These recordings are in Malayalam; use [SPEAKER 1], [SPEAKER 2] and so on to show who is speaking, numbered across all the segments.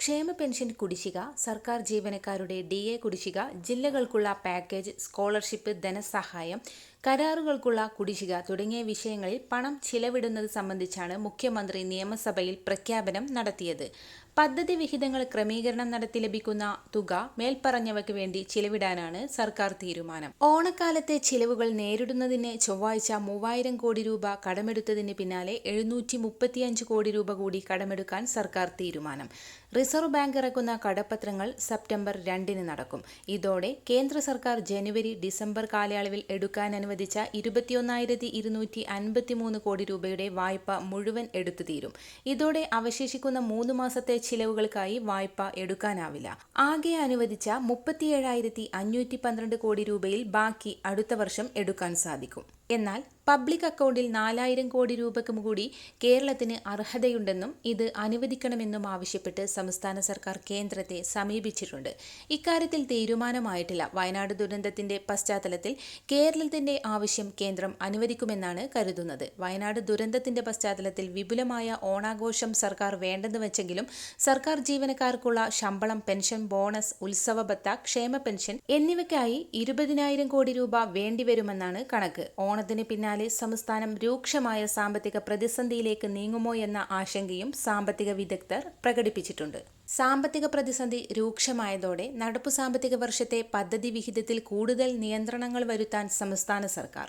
[SPEAKER 1] ക്ഷേമ പെൻഷൻ കുടിശ്ശിക സർക്കാർ ജീവനക്കാരുടെ ഡി എ കുടിശ്ശിക ജില്ലകൾക്കുള്ള പാക്കേജ് സ്കോളർഷിപ്പ് ധനസഹായം കരാറുകൾക്കുള്ള കുടിശ്ശിക തുടങ്ങിയ വിഷയങ്ങളിൽ പണം ചിലവിടുന്നത് സംബന്ധിച്ചാണ് മുഖ്യമന്ത്രി നിയമസഭയിൽ പ്രഖ്യാപനം നടത്തിയത്. പദ്ധതി വിഹിതങ്ങൾ ക്രമീകരണം നടത്തി ലഭിക്കുന്ന തുക മേൽപ്പറഞ്ഞവയ്ക്ക് വേണ്ടി ചിലവിടാനാണ് സർക്കാർ തീരുമാനം. ഓണക്കാലത്തെ ചിലവുകൾ നേരിടുന്നതിന് ചൊവ്വാഴ്ച മൂവായിരം കോടി രൂപ കടമെടുത്തതിന് പിന്നാലെ എഴുന്നൂറ്റി കോടി രൂപ കൂടി കടമെടുക്കാൻ സർക്കാർ തീരുമാനം. റിസർവ് ബാങ്ക് ഇറക്കുന്ന കടപ്പത്രങ്ങൾ സെപ്റ്റംബർ രണ്ടിന് നടക്കും. ഇതോടെ കേന്ദ്ര സർക്കാർ ജനുവരി ഡിസംബർ കാലയളവിൽ എടുക്കാൻ അനുവദിച്ച ഇരുപത്തിയൊന്നായിരത്തി ഇരുന്നൂറ്റി അൻപത്തിമൂന്ന് കോടി രൂപയുടെ വായ്പ മുഴുവൻ എടുത്തു തീരും. ഇതോടെ അവശേഷിക്കുന്ന മൂന്ന് മാസത്തെ ചിലവുകൾക്കായി വായ്പ എടുക്കാനാവില്ല. ആകെ അനുവദിച്ച മുപ്പത്തിയേഴായിരത്തി അഞ്ഞൂറ്റി പന്ത്രണ്ട് കോടി രൂപയിൽ ബാക്കി അടുത്ത വർഷം എടുക്കാൻ സാധിക്കും. എന്നാൽ പബ്ലിക് അക്കൗണ്ടിൽ നാലായിരം കോടി രൂപയ്ക്കും കൂടി കേരളത്തിന് അർഹതയുണ്ടെന്നും ഇത് അനുവദിക്കണമെന്നും ആവശ്യപ്പെട്ട് സംസ്ഥാന സർക്കാർ കേന്ദ്രത്തെ സമീപിച്ചിട്ടുണ്ട്. ഇക്കാര്യത്തിൽ തീരുമാനമായിട്ടില്ല. വയനാട് ദുരന്തത്തിന്റെ പശ്ചാത്തലത്തിൽ കേരളത്തിന്റെ ആവശ്യം കേന്ദ്രം അനുവദിക്കുമെന്നാണ് കരുതുന്നത്. വയനാട് ദുരന്തത്തിന്റെ പശ്ചാത്തലത്തിൽ വിപുലമായ ഓണാഘോഷം സർക്കാർ വേണ്ടെന്ന് വെച്ചെങ്കിലും സർക്കാർ ജീവനക്കാർക്കുള്ള ശമ്പളം പെൻഷൻ ബോണസ് ഉത്സവ ഭത്ത ക്ഷേമ പെൻഷൻ എന്നിവയ്ക്കായി ഇരുപതിനായിരം കോടി രൂപ വേണ്ടിവരുമെന്നാണ് കണക്ക്. ഓണത്തിന് പിന്നാലെ സംസ്ഥാനം രൂക്ഷമായ സാമ്പത്തിക പ്രതിസന്ധിയിലേക്ക് നീങ്ങുമോ എന്ന ആശങ്കയും സാമ്പത്തിക വിദഗ്ധർ പ്രകടിപ്പിച്ചിട്ടുണ്ട് സാമ്പത്തിക പ്രതിസന്ധി രൂക്ഷമായതോടെ നടപ്പു സാമ്പത്തിക വർഷത്തെ പദ്ധതി വിഹിതത്തിൽ കൂടുതൽ നിയന്ത്രണങ്ങൾ വരുത്താൻ സംസ്ഥാന സർക്കാർ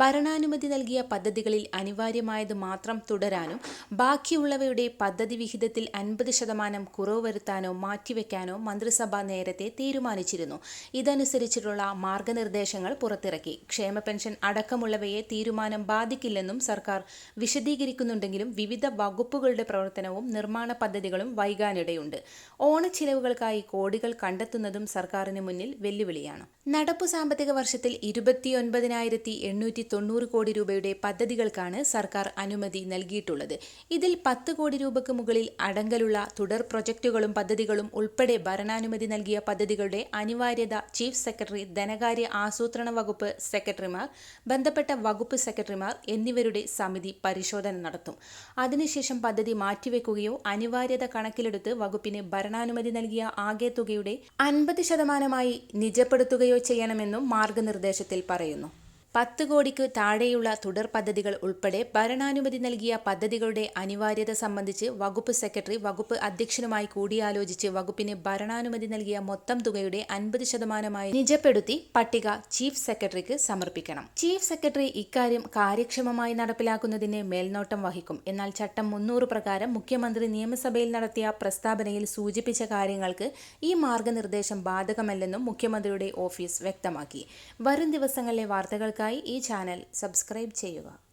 [SPEAKER 1] ഭരണാനുമതി നൽകിയ പദ്ധതികളിൽ അനിവാര്യമായത് മാത്രം തുടരാനും ബാക്കിയുള്ളവയുടെ പദ്ധതി വിഹിതത്തിൽ അൻപത് ശതമാനം കുറവ് വരുത്താനോ മാറ്റിവെക്കാനോ മന്ത്രിസഭ നേരത്തെ തീരുമാനിച്ചിരുന്നു. ഇതനുസരിച്ചിട്ടുള്ള മാർഗനിർദ്ദേശങ്ങൾ പുറത്തിറക്കി. ക്ഷേമ പെൻഷൻ അടക്കമുള്ളവയെ തീരുമാനം ബാധിക്കില്ലെന്നും സർക്കാർ വിശദീകരിക്കുന്നുണ്ടെങ്കിലും വിവിധ വകുപ്പുകളുടെ പ്രവർത്തനവും നിർമ്മാണ പദ്ധതികളും വൈകാനിടയുണ്ട്. ഓണച്ചിലവുകൾക്കായി കോടികൾ കണ്ടെത്തുന്നതും സർക്കാരിന് മുന്നിൽ വെല്ലുവിളിയാണ്. നടപ്പു സാമ്പത്തിക വർഷത്തിൽ ഇരുപത്തിയൊൻപതിനായിരത്തി എണ്ണൂറ്റി തൊണ്ണൂറ് കോടി രൂപയുടെ പദ്ധതികൾക്കാണ് സർക്കാർ അനുമതി നൽകിയിട്ടുള്ളത്. ഇതിൽ പത്ത് കോടി രൂപയ്ക്ക് മുകളിൽ അടങ്കലുള്ള തുടർ പ്രൊജക്ടുകളും പദ്ധതികളും ഉൾപ്പെടെ ഭരണാനുമതി നൽകിയ പദ്ധതികളുടെ അനിവാര്യത ചീഫ് സെക്രട്ടറി ധനകാര്യ ആസൂത്രണ വകുപ്പ് സെക്രട്ടറിമാർ ബന്ധപ്പെട്ട വകുപ്പ് സെക്രട്ടറിമാർ എന്നിവരുടെ സമിതി പരിശോധന നടത്തും. അതിനുശേഷം പദ്ധതി മാറ്റിവെക്കുകയോ അനിവാര്യത കണക്കിലെടുത്ത് വകുപ്പിന് ഭരണാനുമതി നൽകിയ ആകെ തുകയുടെ അൻപത് ശതമാനമായി നിജപ്പെടുത്തുകയോ ചെയ്യണമെന്നും മാർഗനിർദ്ദേശത്തിൽ പറയുന്നു പത്ത് കോടിക്ക് താഴെയുള്ള തുടർ പദ്ധതികൾ ഉൾപ്പെടെ ഭരണാനുമതി നൽകിയ പദ്ധതികളുടെ അനിവാര്യത സംബന്ധിച്ച് വകുപ്പ് സെക്രട്ടറി വകുപ്പ് അധ്യക്ഷനുമായി കൂടിയാലോചിച്ച് വകുപ്പിന് ഭരണാനുമതി നൽകിയ മൊത്തം തുകയുടെ അൻപത് ശതമാനമായി നിജപ്പെടുത്തി പട്ടിക ചീഫ് സെക്രട്ടറിക്ക് സമർപ്പിക്കണം. ചീഫ് സെക്രട്ടറി ഇക്കാര്യം കാര്യക്ഷമമായി നടപ്പിലാക്കുന്നതിന് മേൽനോട്ടം വഹിക്കും. എന്നാൽ ചട്ടം മുന്നൂറ് പ്രകാരം മുഖ്യമന്ത്രി നിയമസഭയിൽ നടത്തിയ പ്രസ്താവനയിൽ സൂചിപ്പിച്ച കാര്യങ്ങൾക്ക് ഈ മാർഗനിർദ്ദേശം ബാധകമല്ലെന്നും മുഖ്യമന്ത്രിയുടെ ഓഫീസ് വ്യക്തമാക്കി. വരും ദിവസങ്ങളിലെ വാർത്തകൾക്ക് ഈ ചാനൽ സബ്സ്ക്രൈബ് ചെയ്യുക.